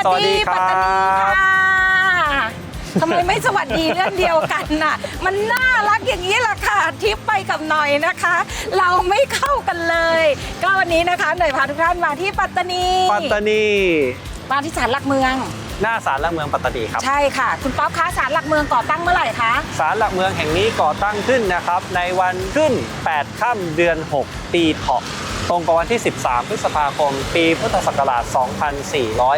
วัสสวัสดีดีครับปัตตานีค่ะทำไมไม่สวัสดีเรื่องเดียวกันน่ะ มันน่ารักอย่างนี้แหละค่ะทริปไปกับหน่อยนะคะ เราไม่เข้ากันเลย ก็วันนี้นะคะหน่อยพาทุกท่านมาที่ปัตตานี ปัตตานีมาที่ศาลหลักเมือง หน้าศาลหลักเมืองปัตตานีครับ ใช่ค่ะ คุณป๊อปคะศาลหลักเมืองก่อตั้งเมื่อไหร่คะ ศาลหลักเมืองแห่งนี้ก่อตั้งขึ้นนะครับ ในวันขึ้น 8 ค่ำเดือน 6 ปีเถาะ ตรงกับวันที่ 13 พฤษภาคม ปีพุทธศักราช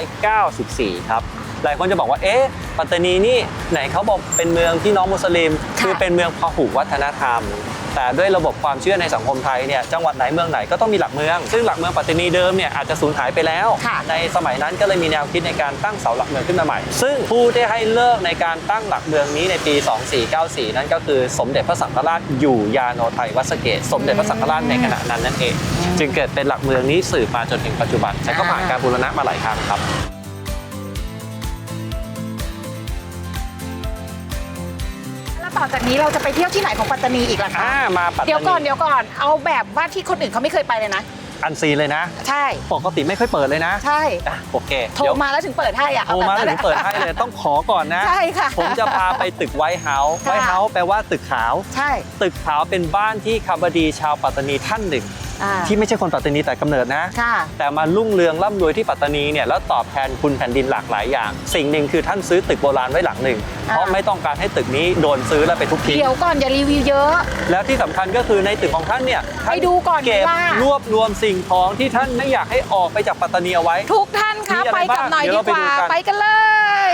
2494 ครับ หลายคนจะบอกว่าเอ๊ะปัตตานีนี่ไหนเขาบอกเป็นเมืองที่น้องมุสลิมค่ะคือเป็นเมืองพหุวัฒนธรรม แต่ด้วยระบบความเชื่อในสังคมไทยเนี่ยจังหวัดไหนเมืองไหนก็ต้องมีหลักเมือง ซึ่งหลักเมืองปัตตานีเดิมเนี่ยอาจจะสูญหายไปแล้วค่ะในสมัยนั้นก็เลยมีแนวคิดในการตั้งเสาหลักเมืองขึ้นมาใหม่ ซึ่งผู้ที่ให้เลิกในการตั้งหลักเมืองนี้ในปี 2494 นั่นก็คือสมเด็จพระสังฆราชอยู่ยาโนไทยวัดสะเกตสมเด็จพระสังฆราชในขณะนั้นนั่นเอง จึงเกิดเป็นหลักเมืองนี้สืบมาจนถึงปัจจุบันและก็ผ่านการบูรณะมาหลายครั้งครับ แล้วต่อจากนี้เราจะไปเที่ยวที่ไหนของปัตตานีอีกล่ะคะอ่ามาปัตตานีเดี๋ยวก่อนเดี๋ยวก่อนเอาแบบว่าที่คนอื่นเขาไม่เคยไปเลยนะ อันซีนเลยนะ ใช่ ปกติไม่ค่อยเปิดเลยนะใช่ อะโอเคโทรเดี๋ยวมาแล้วถึงเปิดให้อะโทรมาแล้วถึงเปิดให้เลยต้องขอก่อนนะ ใช่ค่ะ ผมจะพาไปตึกไวท์เฮาส์ค่ะ ไวท์เฮาส์แปลว่าตึกขาว ใช่ ตึกขาวเป็นบ้านที่คบดีชาวปัตตานีท่านหนึ่งอ่า ที่ไม่ใช่คนปัตตานีแต่กำเนิดนะค่ะแต่มารุ่งเรืองร่ำรวยที่ปัตตานีเนี่ยแล้วตอบแทนคุณแผ่นดินหลากหลายอย่าง สิ่งหนึ่งคือท่านซื้อตึกโบราณไว้หลังหนึ่งอ่าเพราะไม่ต้องการให้ตึกนี้โดนซื้อแล้วไปทุบทิ้งเดี๋ยวก่อนอย่ารีวิวเยอะ แล้วที่สำคัญก็คือในตึกของท่านเนี่ยท่าไปดูก่อนเก็บว่ารวบรวมสิ่งของที่ท่านไม่อยากให้ออกไปจากปัตตานีเอาไว้ ทุกท่านคะมีอะไรไปกับหน่อยบ้างเดี๋ดียวเรากว่าไปดูกันไปกันเลย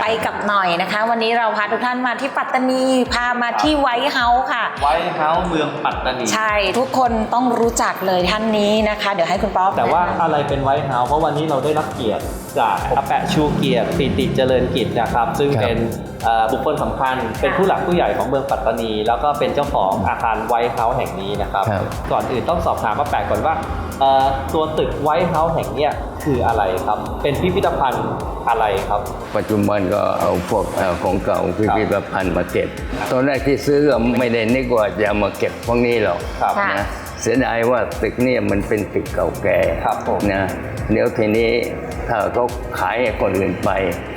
ไปกับหน่อยนะคะ วันนี้เราพาทุกท่านมาที่ปัตตานีพามาที่ไวท์เฮาส์ค่ะ ไวท์เฮาส์เมืองปัตตานีใช่ทุกคนต้องรู้จักเลยท่านนี้นะคะ เดี๋ยวให้คุณป๊อปแต่ว่าอะไรเป็นไวท์เฮาส์เพราะวันนี้เราได้รับเกียรติจากอาแปะชูเกียรติปิติเจริญกิจนะครับ ซึ่งครับเป็นเอ่อบุคคลสำคัญเป็นผู้หลักผู้ใหญ่ของเมืองปัตตานี แล้วก็เป็นเจ้าของอาคารไวท์เฮาส์แห่งนี้นะครับครับก่อนอื่นต้องสอบถามอาแปะก่อนว่าเอ่อ ตัวตึกไวท์เฮาส์แห่งเนี้ยคืออะไรครับ เป็นพิพิธภัณฑ์อะไรครับ ปัจจุบันก็เอาพวกเอ่อของเก่าพิพิธภัณฑ์มาเก็บ ตอนแรกที่ซื้อก็ไม่ได้นึกว่าจะเอามาเก็บพวกนี้หรอกครับนะเสียดายว่าตึกเนี่ยมันเป็นตึกเก่าแก่ครับผมนะเดี๋ยวทีนี้ ถ้าเขาขายให้คนอื่นไป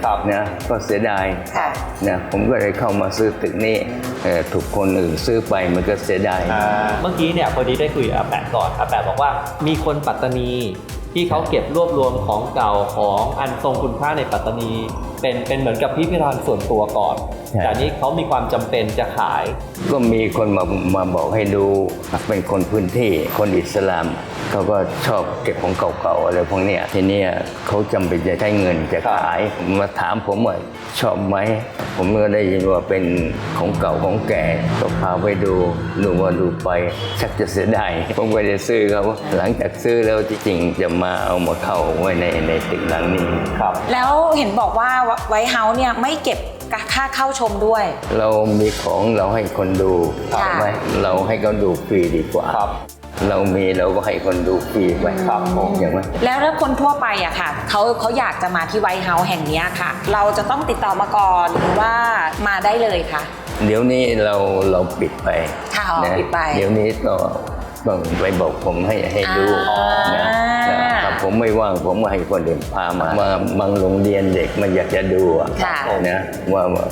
ครับนะก็เสียดายค่ะ นะผมก็เลยเข้ามาซื้อตึกนี้เอ่อถูกคนอื่นซื้อไปมันก็เสียดาย เมื่อกี้เนี่ยพอดีได้คุยกับอาแปะก่อนอาแปะบอกว่ามีคนปัตตานีที่เขาเก็บรวบรวมของเก่าของอันทรงคุณค่าในปัตตานี เป็นเป็นเหมือนกับพิพิธภัณฑ์ส่วนตัวก่อนใช่ แต่นี้เขามีความจำเป็นจะขาย ก็มีคนมามาบอกให้ดูเป็นคนพื้นที่คนอิสลามเขาก็ชอบเก็บของเก่าๆอะไรพวกเนี้ยทีเนี้ยเขาจำเป็นจะใช้เงินจะขายมาถามผมว่าชอบไหมผมก็ได้ยินว่าเป็นของเก่าของแก่ก็พาไปดูดูว่าดูไปชักจะเสียดายผมก็จะซื้อเขาหลังจากซื้อแล้วจริงๆจะมาเอามาเข้าไว้ในในตึกหลังนี้ครับ แล้วเห็นบอกว่าไวท์เฮาส์เนี่ยไม่เก็บ ค่าเข้าชมด้วย เรามีของเราให้คนดูค่ะ ใช่ไหมเราให้เขาดูฟรีดีกว่าครับ เรามีเราก็ให้คนดูฟรีไปครับผมอย่างไหม แล้วถ้าคนทั่วไปอะค่ะเขาเขาอยากจะมาที่ไวท์เฮาส์แห่งเนี้ยค่ะ เราจะต้องติดต่อมาก่อนหรือว่ามาได้เลยค่ะ เดี๋ยวนี้เราเราปิดไปค่ะอ๋อนะปิดไป เดี๋ยวนี้ก็ต้องไปบอกผมให้ให้ดูอ่านะนะถ้า ผมไม่ว่างผมก็ให้คนอื่นพามามาบางโรงเรียนเด็กมันอยากจะดูอะค่ะ นะว่าว่า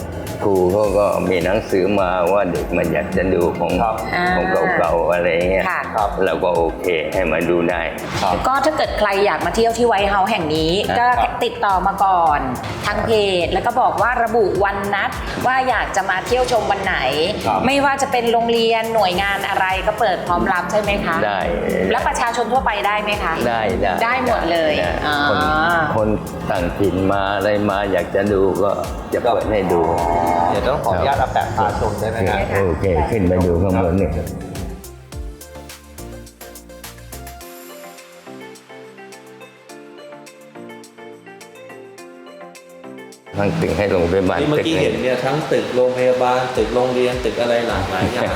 ครูเขาก็มีหนังสือมาว่าเด็กมันอยากจะดูของครับของเก่าๆอะไรเงี้ยค่ะ ครับ เราก็โอเคให้มาดูได้ ครับ ก็ถ้าเกิดใครอยากมาเที่ยวที่ไวท์เฮาส์แห่งนี้ ครับ ก็ติดต่อมาก่อน ทางเพจ แล้วก็บอกว่าระบุวันนัด ว่าอยากจะมาเที่ยวชมวันไหน ครับ ไม่ว่าจะเป็นโรงเรียนหน่วยงานอะไรก็เปิดพร้อมรับใช่ไหมคะได้แล้วประชาชนทั่วไปได้ไหมคะ ได้ได้ได้หมดเลยได้อ่า คนคนต่างถิ่นมาอะไรมาอยากจะดูก็จะเปิดให้ดูเดี๋ยวต้องขออนุญาตอาแปะพาชมได้ไหมฮะโอเค ขึ้นไปดูข้างบนนี่ทั้งตึกให้ลงไปบ้านที่เมื่อตึกกี้ให้เห็นเนี่ยทั้งตึกโรงพยาบาลตึกโรงเรียนตึกอะไรหลากหลายอย่าง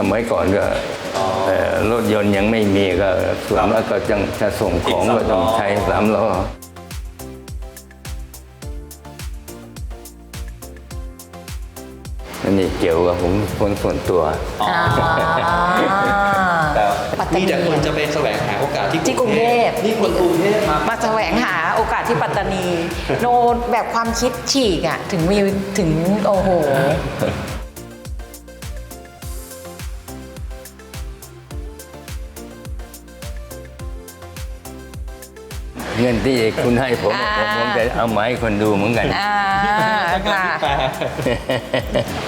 สมัยก่อนก็อ๋อเอ่อรถยนต์ยังไม่มีก็ส่วนมากก็จะจะส่งของอีกสามก็ต้องล้อใช้สามล้อ อันนี้เกี่ยวกับผมคนส่วนตัว อ๋ออ่าปัตตานี มีแต่คนจะไปแสวงหาโอกาสที่ที่กรุงเทพ นี่คนกรุงเทพมามาแสวงหาโอกาสที่ปัตตานี โนแบบความคิดฉีกอะถึงมีถึงโอ้โห เงินที่คุณให้ผมอ่า ผมผมจะเอามาให้คนดูเหมือนกัน อ่าค่ะ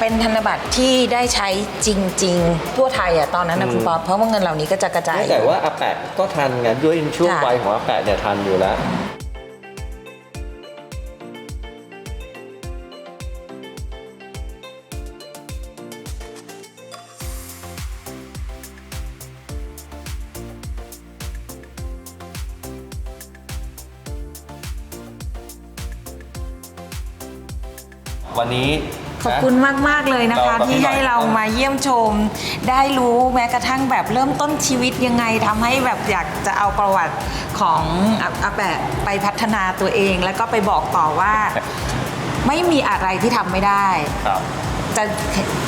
เป็นธนบัตรที่ได้ใช้จริง ๆ ทั่วไทยอะตอนนั้นนะคุณป๊อปเพราะว่าเงินเหล่านี้ก็จะกระจาย แต่ว่าอาแปะก็ทันไงด้วยช่วงค่ะ วัยของอาแปะเนี่ยทันอยู่แล้ว วันนี้ขอบคุณมาก ๆ เลยนะคะเรากับพี่ที่หน่อยให้เรามาเยี่ยมชม ได้รู้แม้กระทั่งแบบเริ่มต้นชีวิตยังไงทำให้แบบอยากจะเอาประวัติของอาอาแปะไปพัฒนาตัวเอง แล้วก็ไปบอกต่อว่า ไม่มีอะไรที่ทำไม่ได้ ครับ จะ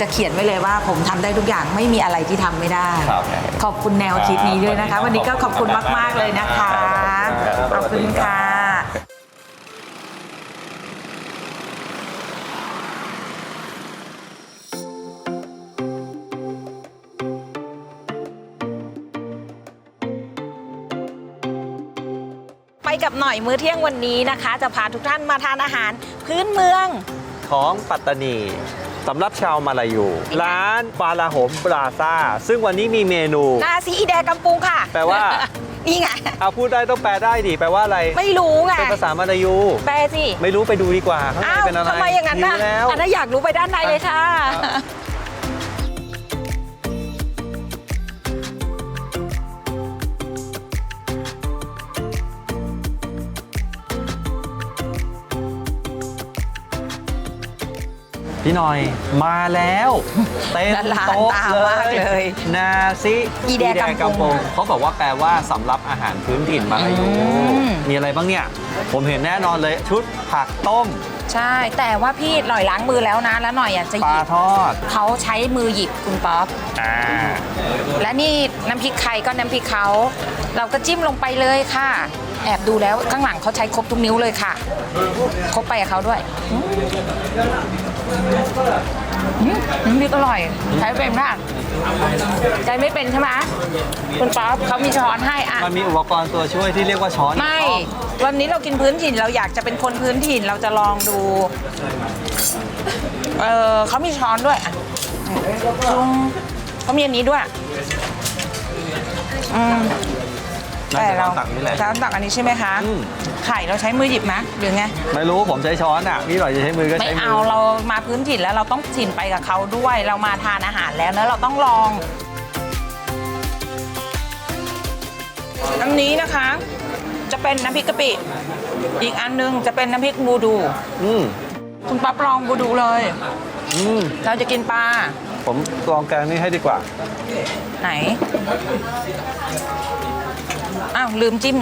จะเขียนไว้เลยว่า ผมทำได้ทุกอย่างไม่มีอะไรที่ทำไม่ได้ ครับขอบคุณแนวคิดนี้ด้วยนะคะครับวันนี้ก็ขอบคุณมาก ๆ เลยนะคะครับขอบคุณค่ะไกับหน่อยมื้อเที่ยงวันนี้นะคะ จะพาทุกท่านมาทานอาหารพื้นเมืองของปัตตานีสำหรับชาวมาลายู ร้านปาลาโหมปราซาซึ่งวันนี้มีเมนูนาซีอีแดกำปุงค่ะ แปลว่า นี่ไงเอาพูดได้ต้องแปลได้ดิแปลว่าอะไร ไม่รู้ไงเป็นภาษามาลายู แปลสิ ไม่รู้ไปดูดีกว่าข้างในอ้าวเป็นอะไรทำไมอย่างนั้นหิน่ะวแล้วอันนั้นอยากรู้ไปด้านในเลยค่ะ พี่หน่อยมาแล้วเต็มละลานโต๊ะตามากเลยนาซิอีแดกำปงเขาบอกว่าแปลว่าสำรับอาหารพื้นถิ่นมาลายูอืมมีอะไรบ้างเนี่ย ผมเห็นแน่นอนเลยชุดผักต้ม ใช่ แต่ว่าพี่หน่อยล้างมือแล้วนะ แล้วหน่อยอะจะหปลายิบทอดเขาใช้มือหยิบคุณป๊อปอ่าและนี่น้ำพริกไข่ก็น้ำพริกเขาเราก็จิ้มลงไปเลยค่ะ แอบดูแล้วข้างหลังเขาใช้ครบทุกนิ้วเลยค่ะ ครบไปกับเขาด้วย อืมอืมน้ำพริกอร่อย ใช้เป็นมากใจไม่เป็นใช่ไหมคุณป๊อปเขามีช้อนให้อะ มันมีอุปกรณ์ตัวช่วยที่เรียกว่าช้อนไม่ วันนี้เรากินพื้นถิ่นเราอยากจะเป็นคนพื้นถิ่นเราจะลองดู เออเขามีช้อนด้วยอะจุงเขามีอันนี้ด้วย อืม น่าจะลองตักนี่แหละจะตักอันนี้ใช่ไหมคะ อืม ไข่เราใช้มือหยิบไหมหรือไง ไม่รู้ผมใช้ช้อนอะพี่หน่อยจะใช้มือก็ไม่ใช้มืเอาเรามาพื้นถิ่นแล้วเราต้องถิ่นไปกับเขาด้วย เรามาทานอาหารแล้วแล้วเราต้องลอง อันนี้นะคะ จะเป็นน้ำพริกกะปิ อีกอันนึงจะเป็นน้ำพริกบูดูอืมคุณป๊อปลองบูดูเลย อืมเราจะกินปลาผมลองแกงนี่ให้ดีกว่า ไหน อ้าวลืมจิ้ม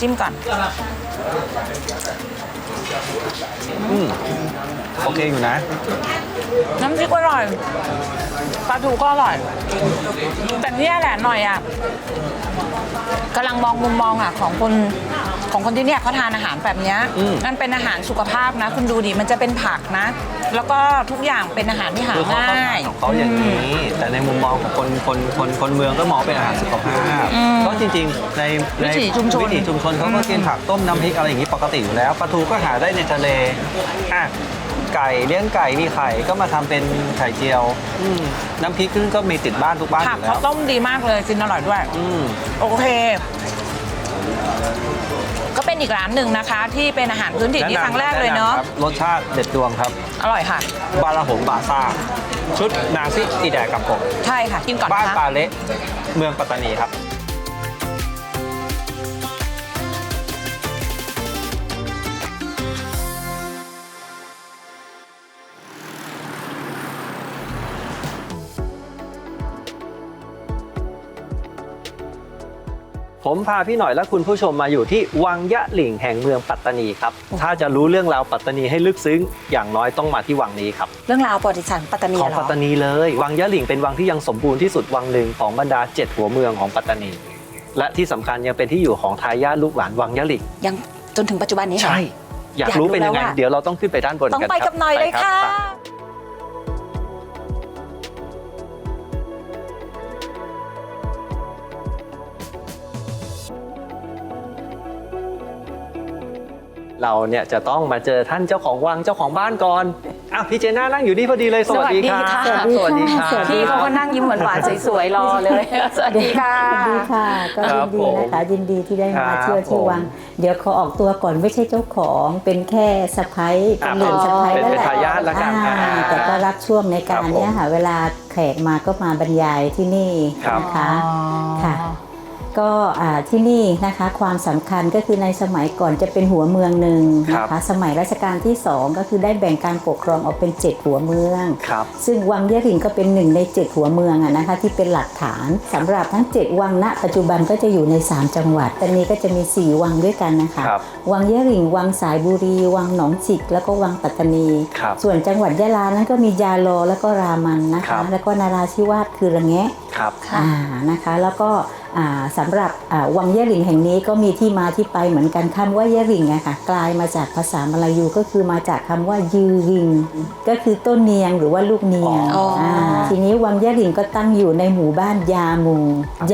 จิ้มก่อน อืมโอเคอยู่นะ น้ำพริกอร่อยปลาทูก็อร่อย แต่เนี่ยแหละหน่อยอะกำลังมองมุมมองอะของคน ของคนที่เนี่ยเขาทานอาหารแบบเนี้ยอืมมันเป็นอาหารสุขภาพนะ คุณดูดิมันจะเป็นผักนะ แล้วก็ทุกอย่างเป็นอาหารที่หาคือเขาเข้าง่าทายนของเขาอย่างนี้ แต่ในมุมมองของคนคนคนคนเมืองก็มองเป็นอาหารสุขภาพอืมก็จริงๆในในวิถีชุมชน วิถีชุมชนเขาก็กินผักต้มน้ำพริกอะไรอย่างนี้ปกติอยู่แล้วปลาทูก็หาได้ในทะเลอะไก่เลี้ยงไก่มีไข่ก็มาทำเป็นไข่เจียวอืมน้ำพริกก็มีติดบ้านทุกบ้านอผักยู่แล้เขาวต้มดีมากเลยกินอร่อยด้วย อืม โอเค ก็เป็นอีกร้านหนึ่งนะคะ ที่เป็นอาหารพื้นถิ่นที่ครั้งแรกเลยเนาะแำครับรสชาติเด็ดดวงครับ อร่อยค่ะ บาลาหงบาซ่า ชุดนาซิอีแดกับผม ใช่ค่ะกินก่อนบ้านนะคะ ปาเละเมืองปัตตานีครับ ผมพาพี่หน่อยและคุณผู้ชมมาอยู่ที่วังยะหลิ่งแห่งเมืองปัตตานีครับ ถ้าจะรู้เรื่องราวปัตตานีให้ลึกซึ้ง อย่างน้อยต้องมาที่วังนี้ครับ เรื่องราวประวัติศาสตร์ปัตตานีของเหรอปัตตานีเลย วังยะหลิ่งเป็นวังที่ยังสมบูรณ์ที่สุดวังหนึ่งของบรรดาเจ็ดหัวเมืองของปัตตานี และที่สำคัญยังเป็นที่อยู่ของทายาทลูกหลานวังยะหลิ่งยังจนถึงปัจจุบันนี้เหรอ ใช่ อยากอยากรู้รู้เป็นยังไงแล้วอะ เดี๋ยวเราต้องขึ้นไปด้านบนต้องกันไปครับกับหน่อยเลยไปรับ ค่ะ เราเนี่ยจะต้องมาเจอท่านเจ้าของวังเจ้าของบ้านก่อนอะพี่เจน่านั่งอยู่นี่พอดีเลยสวัสดีครับสวัสดีค่ะสวัสดีค่ะ พี่เขาก็นั่งยิ้มหวานๆสวยๆรอเลย สวัสดีค่ะ สวัสดีค่ะ ก็ครัยิบนดีนะคะยินดีที่ได้ครัมาบเที่ยวที่ผมวัง เดี๋ยวขอออกตัวก่อนไม่ใช่เจ้าของเป็นแค่สะพ้ายอะเป็นเหลนสะพ้ายเป็นแล้วเป็นแหละทายาทละกันอ่าอ่าแต่ก็รับช่วงในกาครรับผมเนี้ยค่ะเวลาแขกมาก็มาบรรยายที่นี่ครับนะคะค่ะ ก็อ่าที่นี่นะคะความสำคัญก็คือในสมัยก่อนจะเป็นหัวเมืองหนึ่งนะคะสมัยรัชกาลที่สองก็คือได้แบ่งการปกครองออกเป็นเจ็ดหัวเมืองครับซึ่งวังเยริงก็เป็นหนึ่งใน 7 หัวเมืองอะนะคะที่เป็นหลักฐานสำหรับทั้ง 7 วังณปัจจุบันก็จะอยู่ใน 3 จังหวัดตอนนี้ก็จะมี 4 วังด้วยกันนะคะครับวังเยริงวังสายบุรี วังหนองจิก แล้วก็วังปัตตานีครับส่วนจังหวัดยะลานั้นก็มียาโลแล้วก็รามันนะครัคะบแล้วก็นาราธิวาสคือระแงะครับอ่านะคะ แล้วก็อ่า สำหรับอ่าวังเยริงแห่งนี้ก็มีที่มาที่ไปเหมือนกันคำว่าเยริงอะค่ะกลายมาจากภาษามลายูก็คือมาจากคำว่ายือริง ก็คือต้นเนียงหรือว่าลูกเนียงอ๋ออ่าทีนี้วังเยริงก็ตั้งอยู่ในหมู่บ้านยามู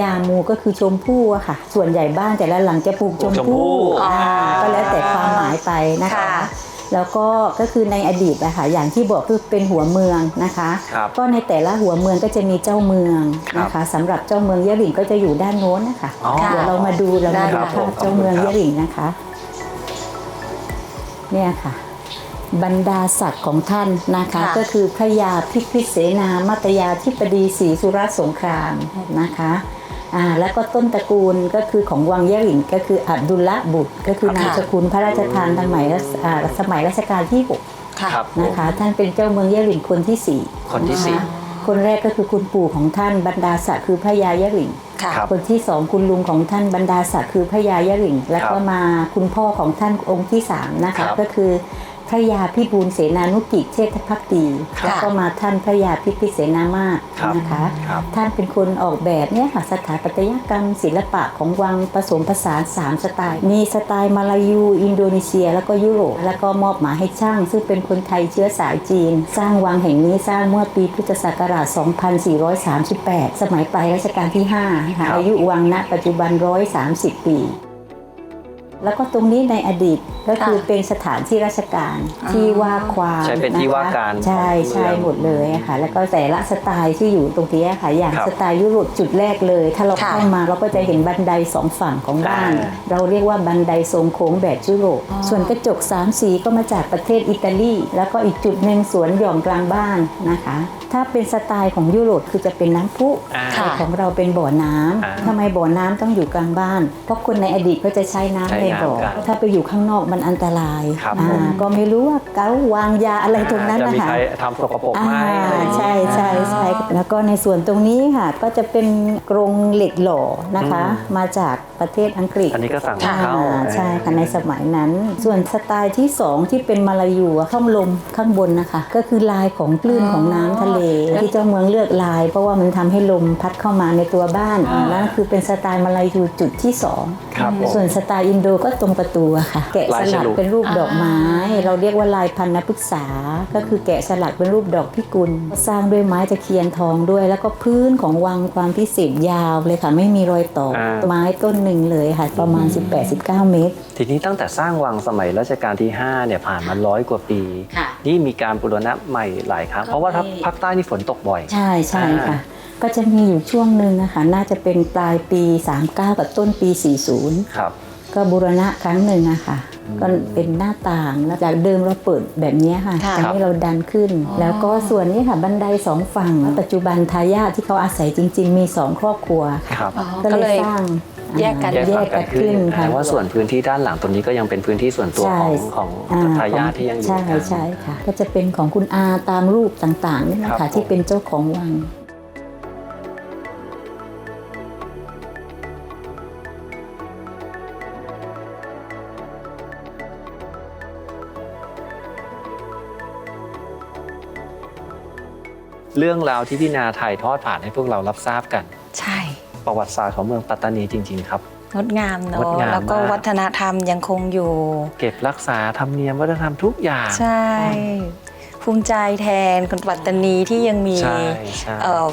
ยามูก็คือชมพู่อะค่ะ ส่วนใหญ่บ้านแต่ละหลังจะปลูกชมชมพู่พู่อ่าก็แล้วแต่ความหมายไปนะคะค่ะ แล้วก็ก็คือในอดีตนะคะอย่างที่บอกคือเป็นหัวเมืองนะคะ ครับก็ในแต่ละหัวเมืองก็จะมีเจ้าเมืองครับนะคะสำหรับเจ้าเมืองยะหลิ่งก็จะอยู่ด้านโน้นนะคะอ๋อเดี๋ยวเรามาดูเรามาดูได้ครับภาพเจ้าเมืองขอบคุณครับยะหลิ่งนะคะ เนี่ยค่ะ บรรดาศักดิ์ของท่านนะคะ ค่ะ ก็คือพระยาพิพิเสนามัตยาธิปดีศรีสุรสงครามนะคะ อ่าแล้วก็ต้นตระกูลก็คือของวังยะหลิ่งก็คืออับดุลละบุตร ก็คือค่ะนามสกุลพระราชทานสมัยรัชอ่าสมัยรัชกาลที่หกค่ะครับผมนะคะ ท่านเป็นเจ้าเมืองยะหลิ่งคนที่สี่คนที่สี่ะะคนแรกก็คือคุณปู่ของท่านบรรดาศักดิ์คือพระยายะหลิ่งค่ะ ครับ คนที่สองคุณลุงของท่านบรรดาศักดิ์คือพระยายะหลิ่ง แล้วก็มาคุณพ่อของท่านองค์ที่สามนะครัคะบก็คือพ ระยาพิบูลเสนานุกิจเชษฐพักดีครับแล้วก็มาท่านพระยาพิพิเสนามาศครับนะคะครับท่านเป็นคนออกแบบเนี่ยค่ะสถาปัตยกรรมศิลปะของวังผสมผสานสามสไตล์ มีสไตล์มาลายู อินโดนีเซีย แล้วก็ยุโรปแล้วก็มอบหมายให้ช่าง ซึ่งเป็นคนไทยเชื้อสายจีน สร้างวังแห่งนี้สร้างเมื่อปีพุทธศักราช 2438 สมัยปลายรัชกาลที่5นะคะครับอายุวังณปัจจุบัน 130 ปี แล้วก็ตรงนี้ในอดีตก็คือค่ะเป็นสถานที่ราชการที่ว่าความใช้เป็นที่ว่าการใช่ของเมืองใช่หมดเลยอะค่ะแล้วก็แต่ละสไตล์ที่อยู่ตรงนี้อะค่ะอย่างครับสไตล์ยุโรปจุดแรกเลย ถ้าเราค่ะเข้ามาเราก็จะเห็นบันไดสองฝั่งของบ้านอ่าเราเรียกว่าบันไดทรงโค้งแบบยุโรปอ๋อส่วนกระจกสามสีก็มาจากประเทศอิตาลีแล้วก็อีกจุดหนึ่งสวนหย่อมกลางบ้านนะคะ ถ้าเป็นสไตล์ของยุโรปคือจะเป็นน้ำพุอ่าแต่ของเราเป็นบ่อน้ำอ่าทำไมบ่อน้ำต้องอยู่กลางบ้าน เพราะคนในอดีตก็จะใช้น้ำใช้ในบ่อน้ำกันถ้าไปอยู่ข้างนอกมันอันตรายครับอ่าผมก็ไม่รู้ว่าเกาวางยาอะไรตรงนั้นจะนะมีคะใครทำสกปรกไหมอ่าอะไรอย่างงี้ใช่ใช่ใช่แล้วก็ในส่วนตรงนี้ค่ะก็จะเป็นกรงเหล็กหล่อนะคะอืมมาจากประเทศอังกฤษอันนี้ก็สั่งอ่าเข้าใช่ค่ะในสมัยนั้น ส่วนสไตล์ที่สองที่เป็นมาลายูอะข้างลมข้างบนนะคะ ก็คือลายของคลื่นของน้ำทะเล ที่เจ้าเมืองเลือกลาย เพราะว่ามันทำให้ลมพัดเข้ามาในตัวบ้านอ่านั่นคือเป็นสไตล์มาลายูจุดที่สองครับผมส่วนสไตล์อินโดก็ตรงประตูอะค่ะ แกะสลายฉลักลุเป็นรูปดอกไม้ เราเรียกว่าลายพันนพฤกษา ก็คือแกะสลักเป็นรูปดอกพิกุล สร้างด้วยไม้ตะเคียนทองด้วย แล้วก็พื้นของวังความพิเศษยาวเลยค่ะไม่มีรอยต่ออาไม้ต้นหนึ่งเลยค่ะประมาณ 18-19 เมตร ทีนี้ตั้งแต่สร้างวังสมัยรัชกาลที่5เนี่ยผ่านมาร้อยกว่าปี ค่ะนี่มีการบูรณะใหม่หลายครั้งเพราะว่าถ้าก็มี ภาคใต้นี่ฝนตกบ่อย ใช่ใช่อ่า ค่ะ ก็จะมีอยู่ช่วงหนึ่งนะคะน่าจะเป็นปลายปี 39 กับต้นปี 40 ครับ ก็บูรณะครั้งหนึ่งอะค่ะก็เป็นหน้าต่างแล้วจากเดิมเราเปิดแบบนี้ค่ะค่ะตอนนี้เราดันขึ้นแล้วก็ส่วนนี้ค่ะบันไดสองฝั่งปัจจุบันทายาทที่เขาอาศัยจริง ๆ มีสองครอบครัวค่ะครับ อ๋อก็ก็เลเลยยสร้าง แยกกันแยกกันขึ้นค่ะแต่ว่าส่วนพื้นที่ด้านหลังตรงนี้ก็ยังเป็นพื้นที่ส่วนตัวของของทายาทที่ยังอยู่ใช่ใช่ค่ะก็จะเป็นของคุณอาตามรูปต่างๆนี่นะคะที่เป็นเจ้าของวังเรื่องราวที่พี่นาถ่ายทอดผ่านให้พวกเรารับทราบกัน ใช่ ประวัติศาสตร์ของเมืองปัตตานีจริง ๆ ครับ งดงามเนงดอะงามแล้วก็มาก วัฒนธรรมยังคงอยู่ เก็บรักษาธรรมเนียมวัฒนธรรมทุกอย่างใช่ ภูมิใจแทนคนปัตตานีที่ยังมีใช่ใช่ เอ่อ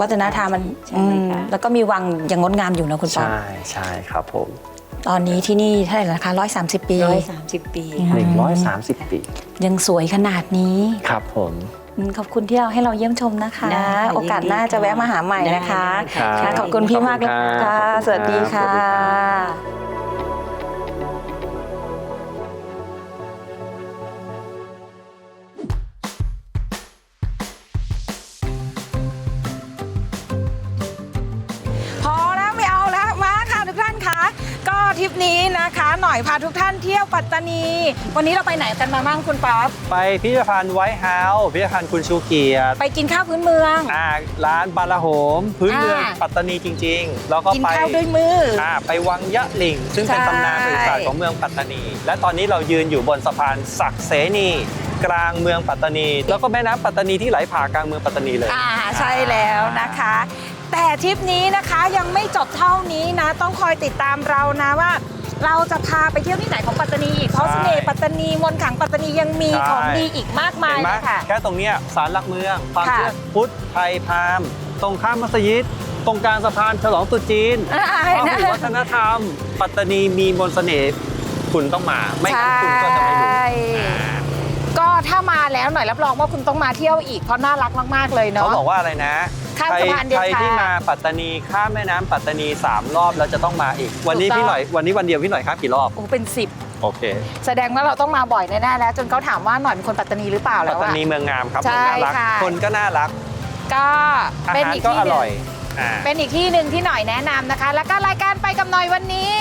วัฒนธรรมมันใช่ไหมคะ อืมแล้วก็มีวังยังงดงามอยู่นะคุณป๊อปใช่ใช่ครับผม ตอนนี้ที่นี่เท่าไหร่แล้วคะ130ปี ร้อยสามสิบปีค่ะ130 ปียังสวยขนาดนี้ ครับผมอืม ขอบคุณที่เราให้เราเยี่ยมชมนะคะ ได้ค่ะโอกาสหน้ายินดีจะแวะมาหาใหม่นะคะได้ค่ะ ค่ะขอบคุณพี่มากเลยขอบคุณครั ค่ะบสวัสดีค่ะสวัสดีครับ ปนี้นะคะ หน่อยพาทุกท่านเที่ยวปัตตานี วันนี้เราไปไหนกันมาบ้างคุณป๊อปไปพิพิธภัณฑ์ไวท์เฮาส์พิพิธภัณฑ์คุณชูเกียรติไปกินข้าวพื้นเมือง อ่าร้านบาลาโหม พื้นเมืองอ่า ปัตตานีจริง ๆ แล้วก็กินไปข้าวด้วยมืออ่าไปวังยะหลิง ซึ่งเป็นใช่ ตำนานประวัติศาสตร์ของเมืองปัตตานี และตอนนี้เรายืนอยู่บนสะพานศักดิ์เสนี กลางเมืองปัตตานี แล้วก็แม่น้ำปัตตานีที่ไหลผ่ากลางเมืองปัตตานีเลย อ่าใช่แล้วนะคะ แต่ทริปนี้นะคะยังไม่จบเท่านี้นะ ต้องคอยติดตามเรานะว่า เราจะพาไปเที่ยวที่ไหนของปัตตานีอีกเพราะใช่เสน่ห์ปัตตานีมนต์ขลังปัตตานียังมีใช่ของดีอีกมากมายเห็นไหมเลยค่ะ แค่ตรงเนี้ยศาลหลักเมืองความค่ะเชื่อพุทธไทยพราหมณ์ตรงข้ามมัสยิด ตรงกลางสะพานฉลองตรุษจีนอ่าพหุวัฒนธรรม ปัตตานีมีมนต์เสน่ห์คุณต้องมา ไม่งั้นคุณก็จะไม่รู้ ใช่ ก็ถ้ามาแล้วหน่อยรับรองว่าคุณต้องมาเที่ยวอีกเพราะน่ารักมากๆเลยเขาเนาะ บอกว่าอะไรนะข้ามใครสะพานเดชา ใครที่มาปัตตานีข้ามแม่น้ำปัตตานีสามรอบแล้วจะต้องมาอีก วันนี้ถูกต้องพี่หน่อยวันนี้วันเดียวพี่หน่อยข้ามกี่รอบโอ้เป็นสิบโอเคแสดงว่าเราต้องมาบ่อยแน่ๆแล้ว จนเขาถามว่าหน่อยเป็นคนปัตตานีหรือเปล่าปัแล้ตวตาอะ นีเมืองงามครับใช่เมืองน่ารักค่ะ คนก็น่ารัก ก็อาเป็นหารอีกก็ที่อหนึ่ร่องย อ่า เป็นอีกที่หนึ่งที่หน่อยแนะนำนะคะ แล้วก็รายการไปกับหน่อยวันนี้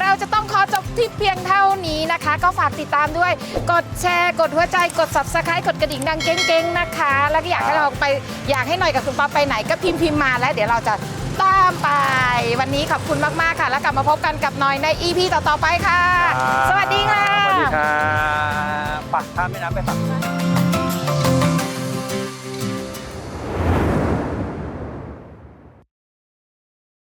เราจะต้องขอจบที่เพียงเท่านี้นะคะ ก็ฝากติดตามด้วย กดแชร์ กดหัวใจ กด subscribe กดกระดิ่งดังเก้งๆนะคะ แล้วก็อยากให้เราไปอยากให้หน่อยกับคุณป๊อปไปไหนก็พิมพ์พิมพ์มาแล้ว เดี๋ยวเราจะตามไป วันนี้ขอบคุณมากๆค่ะ แล้วกลับมาพบกันกับหน่อยใน EP ต่อๆไปค่ะ สวัสดีค่ะ สวัสดีครับปักข้ามแม่น้ำไปฝั่ง